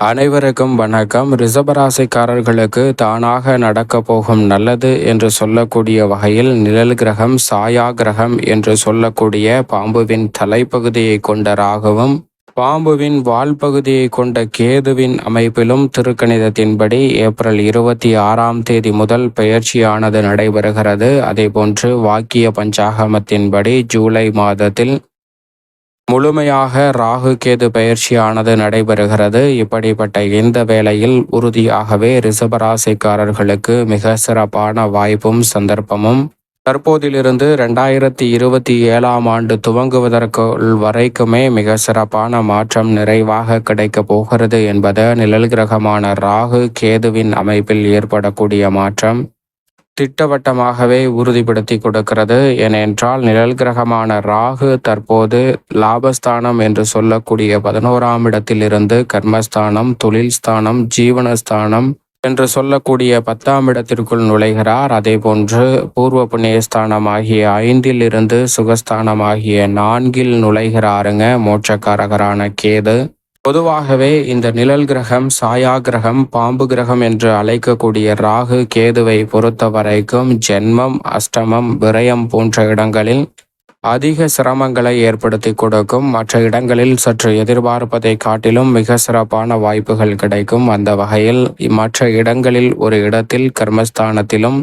அனைவருக்கும் வணக்கம். ரிசபராசிக்காரர்களுக்கு தானாக நடக்க போகும் நல்லது என்று சொல்லக்கூடிய வகையில் நிழல் கிரகம் சாயா கிரகம் என்று சொல்லக்கூடிய பாம்புவின் தலைப்பகுதியை கொண்ட ராகவும் பாம்புவின் வால் பகுதியை கொண்ட கேதுவின் அமைப்பிலும் திருக்கணிதத்தின்படி ஏப்ரல் இருபத்தி ஆறாம் தேதி முதல் பெயர்ச்சியானது நடைபெறுகிறது. அதேபோன்று வாக்கிய பஞ்சாகமத்தின்படி ஜூலை மாதத்தில் முழுமையாக ராகு கேது பயிற்சியானது நடைபெறுகிறது. இப்படிப்பட்ட இந்த வேளையில் உறுதியாகவே ரிசபராசிக்காரர்களுக்கு மிக சிறப்பான வாய்ப்பும் சந்தர்ப்பமும் தற்போதிலிருந்து ரெண்டாயிரத்தி இருபத்தி ஏழாம் ஆண்டு துவங்குவதற்குள் வரைக்குமே மிக சிறப்பான மாற்றம் நிறைவாக கிடைக்கப் போகிறது என்பது நிழல் கிரகமான ராகு கேதுவின் அமைப்பில் ஏற்படக்கூடிய மாற்றம். திட்டவட்டமாகவே உறுதிப்படுத்தி கொடுக்கிறது. ஏனென்றால் நிழல் கிரகமான ராகு தற்போது லாபஸ்தானம் என்று சொல்லக்கூடிய பதினோராம் இடத்திலிருந்து கர்மஸ்தானம் தொழில் ஸ்தானம் ஜீவனஸ்தானம் என்று சொல்லக்கூடிய பத்தாம் இடத்திற்குள் நுழைகிறார். அதே போன்று பூர்வ புண்ணியஸ்தானம் ஆகிய ஐந்தில் இருந்து சுகஸ்தானம் ஆகிய நான்கில் நுழைகிறாருங்க. மோட்சக்காரகரான கேது. பொதுவாகவே இந்த நிழல் கிரகம் சாயா கிரகம் பாம்பு கிரகம் என்று அழைக்கக்கூடிய ராகு கேதுவை பொறுத்த வரைக்கும் ஜென்மம் அஷ்டமம் விரயம் போன்ற இடங்களில் அதிக சிரமங்களை ஏற்படுத்தி கொடுக்கும். மற்ற இடங்களில் சற்று எதிர்பார்ப்பதை காட்டிலும் மிக சிறப்பான வாய்ப்புகள் கிடைக்கும். அந்த வகையில் மற்ற இடங்களில் ஒரு இடத்தில் கர்மஸ்தானத்திலும்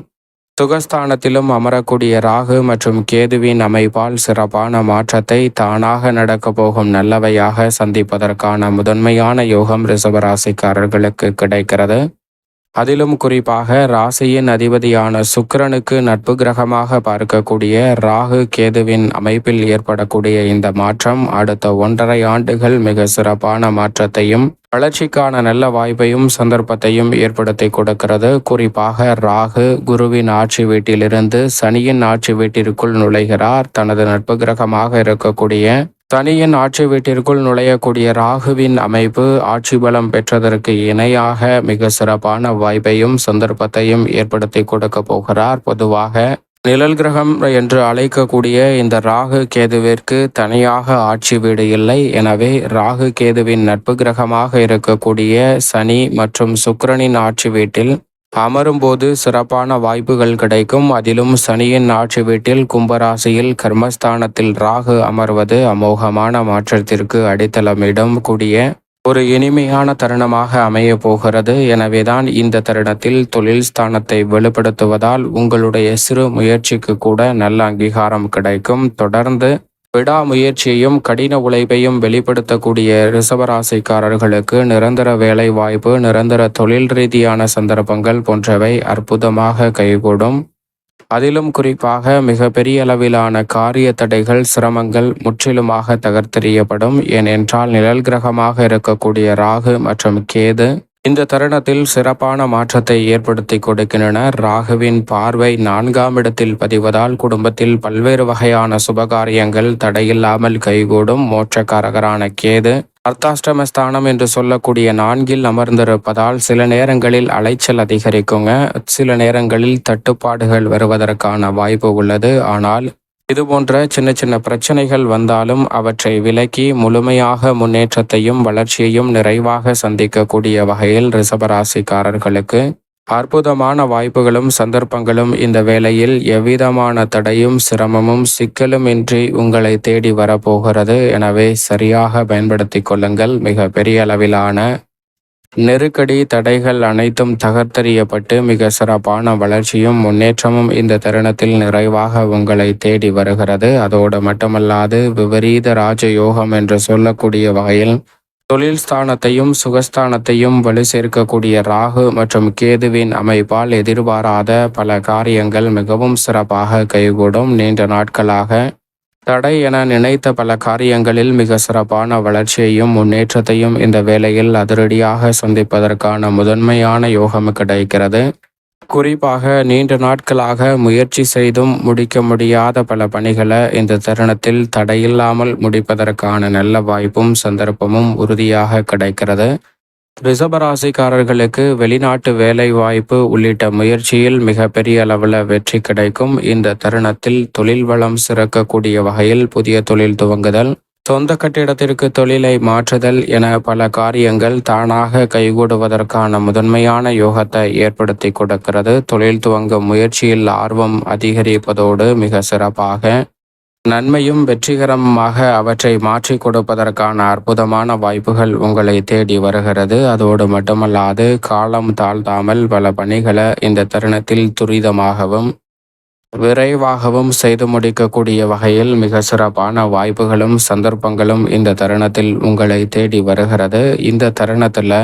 சுகஸ்தானத்திலும் அமரக்கூடிய ராகு மற்றும் கேதுவின் அமைப்பால் சிறப்பான மாற்றத்தை தானாக நடக்கப் போகும் நல்லவையாக சந்திப்பதற்கான முதன்மையான யோகம் ரிசவராசிக்காரர்களுக்கு கிடைக்கிறது. அதிலும் குறிப்பாக ராசியின் அதிபதியான சுக்கிரனுக்கு நட்பு கிரகமாக பார்க்கக்கூடிய ராகு கேதுவின் அமைப்பில் ஏற்படக்கூடிய இந்த மாற்றம் அடுத்த ஒன்றரை ஆண்டுகள் மிக சிறப்பான மாற்றத்தையும் வளர்ச்சிக்கான நல்ல வாய்ப்பையும் சந்தர்ப்பத்தையும் ஏற்படுத்தி கொடுக்கிறது. குறிப்பாக ராகு குருவின் ஆட்சி வீட்டிலிருந்து சனியின் ஆட்சி வீட்டிற்குள் நுழைகிறார். தனது நட்பு கிரகமாக இருக்கக்கூடிய தனியின் ஆட்சி வீட்டிற்குள் நுழையக்கூடிய ராகுவின் அமைப்பு ஆட்சி பலம் பெற்றதற்கு இணையாக மிக சிறப்பான வாய்ப்பையும் சந்தர்ப்பத்தையும் ஏற்படுத்தி கொடுக்க போகிறார். பொதுவாக நிழல் கிரகம் என்று அழைக்கக்கூடிய இந்த ராகு கேதுவிற்கு தனியாக ஆட்சி வீடு இல்லை. எனவே ராகு கேதுவின் நட்பு கிரகமாக இருக்கக்கூடிய சனி மற்றும் சுக்கரனின் ஆட்சி வீட்டில் அமரும்போது சிறப்பான வாய்ப்புகள் கிடைக்கும். அதிலும் சனியின் ஆட்சி வீட்டில் கும்பராசியில் கர்மஸ்தானத்தில் ராகு அமர்வது அமோகமான மாற்றத்திற்கு அடித்தளமிடம். கூடிய ஒரு இனிமையான தருணமாக அமைய போகிறது. எனவேதான் இந்த தருணத்தில் தொழில் ஸ்தானத்தை வெளிப்படுத்துவதால் உங்களுடைய சிறு முயற்சிக்கு கூட நல்ல அங்கீகாரம் கிடைக்கும். தொடர்ந்து விடாமுயற்சியையும் கடின உழைப்பையும் வெளிப்படுத்தக்கூடிய ரிசவராசிக்காரர்களுக்கு நிரந்தர வேலை வாய்ப்பு நிரந்தர தொழில் ரீதியான சந்தர்ப்பங்கள் போன்றவை அற்புதமாக கைகூடும். அதிலும் குறிப்பாக மிக பெரிய அளவிலான காரிய தடைகள் சிரமங்கள் முற்றிலுமாக தகர்த்தெறியப்படும். ஏனென்றால் நிழல் கிரகமாக இருக்கக்கூடிய ராகு மற்றும் கேது இந்த தருணத்தில் சிறப்பான மாற்றத்தை ஏற்படுத்தி கொடுக்கின்றன. ராகுவின் பார்வை நான்காம் இடத்தில் பதிவதால் குடும்பத்தில் பல்வேறு வகையான சுபகாரியங்கள் தடையில்லாமல் கைகூடும் மோட்சக்காரகரான கேது. அர்த்தாஷ்டமஸ்தானம் என்று சொல்லக்கூடிய நான்கில் அமர்ந்திருப்பதால் சில நேரங்களில் அலைச்சல் அதிகரிக்குங்க. சில நேரங்களில் தட்டுப்பாடுகள் வருவதற்கான வாய்ப்பு உள்ளது. ஆனால் இது போன்ற சின்ன சின்ன பிரச்சனைகள் வந்தாலும் அவற்றை விலக்கி முழுமையாக முன்னேற்றத்தையும் வளர்ச்சியையும் நிறைவாக சந்திக்கக்கூடிய வகையில் ரிசபராசிக்காரர்களுக்கு அற்புதமான வாய்ப்புகளும் சந்தர்ப்பங்களும் இந்த வேளையில் எவ்விதமான தடையும் சிரமமும் சிக்கலும் இன்றி உங்களை தேடி வரப்போகிறது. எனவே சரியாக பயன்படுத்தி கொள்ளுங்கள். மிக பெரிய அளவிலான நெருக்கடி தடைகள் அனைத்தும் தகர்த்தறியப்பட்டு மிக சிறப்பான வளர்ச்சியும் முன்னேற்றமும் இந்த தருணத்தில் நிறைவாக உங்களை தேடி வருகிறது. அதோடு மட்டுமல்லாது விபரீத ராஜயோகம் என்று சொல்லக்கூடிய வகையில் தொழில் ஸ்தானத்தையும் சுகஸ்தானத்தையும் வலு சேர்க்கக்கூடிய ராகு மற்றும் கேதுவின் அமைப்பால் எதிர்பாராத பல காரியங்கள் மிகவும் சிறப்பாக கைகூடும். நீண்ட நாட்களாக தடை என நினைத்த பல காரியங்களில் மிக சிறப்பான வளர்ச்சியையும் முன்னேற்றத்தையும் இந்த வேளையில் அதிரடியாக சந்திப்பதற்கான முதன்மையான யோகம் கிடைக்கிறது. குறிப்பாக நீண்ட நாட்களாக முயற்சி செய்தும் முடிக்க முடியாத பல பணிகளை இந்த தருணத்தில் தடையில்லாமல் முடிப்பதற்கான நல்ல வாய்ப்பும் சந்தர்ப்பமும் உறுதியாக கிடைக்கிறது. ரிசபராசிக்காரர்களுக்கு வெளிநாட்டு வேலை வாய்ப்பு உள்ளிட்ட முயற்சியில் மிக பெரிய அளவில் வெற்றி கிடைக்கும். இந்த தருணத்தில் தொழில் வளம் சிறக்கக்கூடிய வகையில் புதிய தொழில் துவங்குதல் சொந்த கட்டிடத்திற்கு தொழிலை மாற்றுதல் என பல காரியங்கள் தானாக கைகூடுவதற்கான முதன்மையான யோகத்தை ஏற்படுத்தி கொடுக்கிறது. தொழில் துவங்கும் முயற்சியில் ஆர்வம் அதிகரிப்பதோடு மிக சிறப்பாக நன்மையும் வெற்றிகரமாக அவற்றை மாற்றி கொடுப்பதற்கான அற்புதமான வாய்ப்புகள் உங்களை தேடி வருகிறது. அதோடு மட்டுமல்லாது காலம் தாழ்த்தாமல் பல பணிகளை இந்த தருணத்தில் துரிதமாகவும் விரைவாகவும் செய்து முடிக்கக்கூடிய வகையில் மிக சிறப்பான வாய்ப்புகளும் சந்தர்ப்பங்களும் இந்த தருணத்தில் உங்களை தேடி வருகிறது. இந்த தருணத்தில்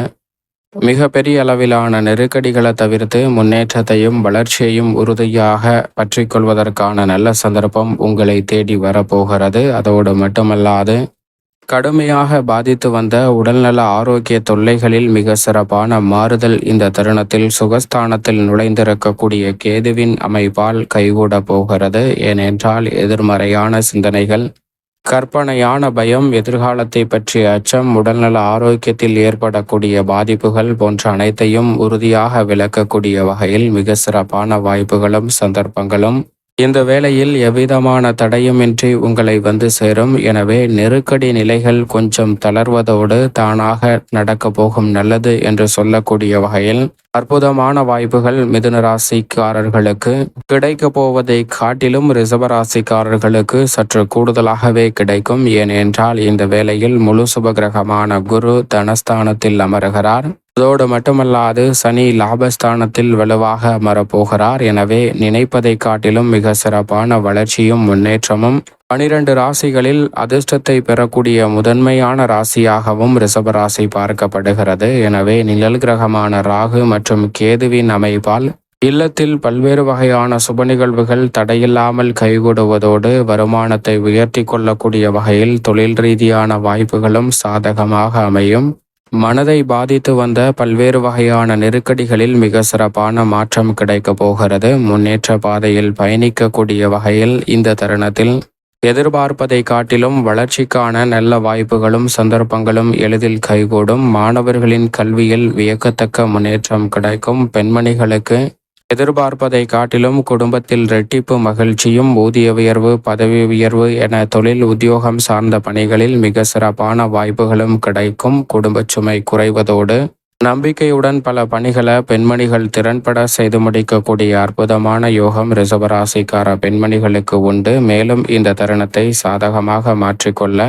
மிக பெரிய அளவிலான நெருக்கடிகளை தவிர்த்து முன்னேற்றத்தையும் வளர்ச்சியையும் உறுதியாக பற்றி கொள்வதற்கான நல்ல சந்தர்ப்பம் உங்களை தேடி வரப்போகிறது. அதோடு மட்டுமல்லாது கடுமையாக பாதித்து வந்த உடல்நல ஆரோக்கிய தொல்லைகளில் மிக சிறப்பான மாறுதல் இந்த தருணத்தில் சுகஸ்தானத்தில் நுழைந்திருக்கக்கூடிய கேதுவின் அமைப்பால் கைகூட போகிறது. ஏனென்றால் எதிர்மறையான சிந்தனைகள் கற்பனையான பயம் எதிர்காலத்தை பற்றிய அச்சம் உடல்நல ஆரோக்கியத்தில் ஏற்படக்கூடிய பாதிப்புகள் போன்ற அனைத்தையும் உறுதியாக விளக்கக்கூடிய வகையில் மிக சிறப்பான வாய்ப்புகளும் சந்தர்ப்பங்களும் இந்த வேளையில் எவ்விதமான தடையுமின்றி உங்களை வந்து சேரும். எனவே நெருக்கடி நிலைகள் கொஞ்சம் தளர்வதோடு தானாக நடக்க போகும் நல்லது என்று சொல்லக்கூடிய வகையில் அற்புதமான வாய்ப்புகள் மிதுன ராசிக்காரர்களுக்கு. கிடைக்க போவதை காட்டிலும் ரிசவராசிக்காரர்களுக்கு சற்று கூடுதலாகவே கிடைக்கும். ஏனென்றால் இந்த வேளையில் முழு சுபகிரகமான குரு தனஸ்தானத்தில் அமருகிறார். அதோடு மட்டுமல்லாது சனி லாபஸ்தானத்தில் வலுவாக அமரப்போகிறார். எனவே நினைப்பதை காட்டிலும் மிக சிறப்பான வளர்ச்சியும் முன்னேற்றமும் பனிரெண்டு ராசிகளில் அதிர்ஷ்டத்தை பெறக்கூடிய முதன்மையான ராசியாகவும் ரிஷபராசி பார்க்கப்படுகிறது. எனவே நிழல் கிரகமான ராகு மற்றும் கேதுவின் அமைப்பால் இல்லத்தில் பல்வேறு வகையான சுப நிகழ்வுகள் தடையில்லாமல் கைகூடுவதோடு வருமானத்தை உயர்த்தி கொள்ளக்கூடிய வகையில் தொழில் ரீதியான வாய்ப்புகளும் சாதகமாக அமையும். மனதை பாதித்து வந்த பல்வேறு வகையான நெருக்கடிகளில் மிக சிறப்பான மாற்றம் கிடைக்கப் போகிறது. முன்னேற்ற பாதையில் பயணிக்கக்கூடிய வகையில் இந்த தருணத்தில் எதிர்பார்ப்பதை காட்டிலும் வளர்ச்சிக்கான நல்ல வாய்ப்புகளும் சந்தர்ப்பங்களும் எளிதில் கைகூடும். மாணவர்களின் கல்வியில் வியக்கத்தக்க முன்னேற்றம் கிடைக்கும். பெண்மணிகளுக்கு எதிர்பார்ப்பதை காட்டிலும் குடும்பத்தில் ரெட்டிப்பு மகிழ்ச்சியும் ஊதிய உயர்வு பதவி உயர்வு என தொழில் உத்தியோகம் சார்ந்த பணிகளில் மிக சிறப்பான வாய்ப்புகளும் கிடைக்கும். குடும்ப சுமை குறைவதோடு நம்பிக்கையுடன் பல பணிகளை பெண்மணிகள் திறன்பட செய்து முடிக்கக்கூடிய அற்புதமான யோகம் ரிசவராசிக்கார பெண்மணிகளுக்கு உண்டு. மேலும் இந்த தருணத்தை சாதகமாக மாற்றிக்கொள்ள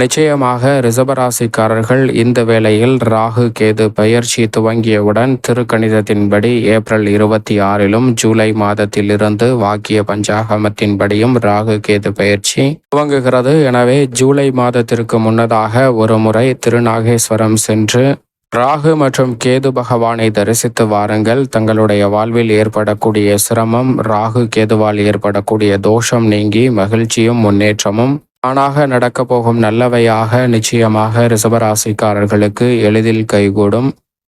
நிச்சயமாக ரிசபராசிக்காரர்கள் இந்த வேளையில் ராகு கேது பயிற்சி துவங்கியவுடன் திருக்கணிதத்தின்படி ஏப்ரல் இருபத்தி ஆறிலும் ஜூலை மாதத்திலிருந்து வாக்கிய பஞ்சாகமத்தின்படியும் ராகு கேது பயிற்சி துவங்குகிறது. எனவே ஜூலை மாதத்திற்கு முன்னதாக ஒரு முறை திருநாகேஸ்வரம் சென்று ராகு மற்றும் கேது பகவானை தரிசித்து வாருங்கள். தங்களுடைய வாழ்வில் ஏற்படக்கூடிய சிரமம் ராகு கேதுவால் ஏற்படக்கூடிய தோஷம் நீங்கி மகிழ்ச்சியும் முன்னேற்றமும் தானாக நடக்கப் போகும் நல்லவையாக நிச்சயமாக ரிசபராசிக்காரர்களுக்கு எளிதில் கைகூடும்.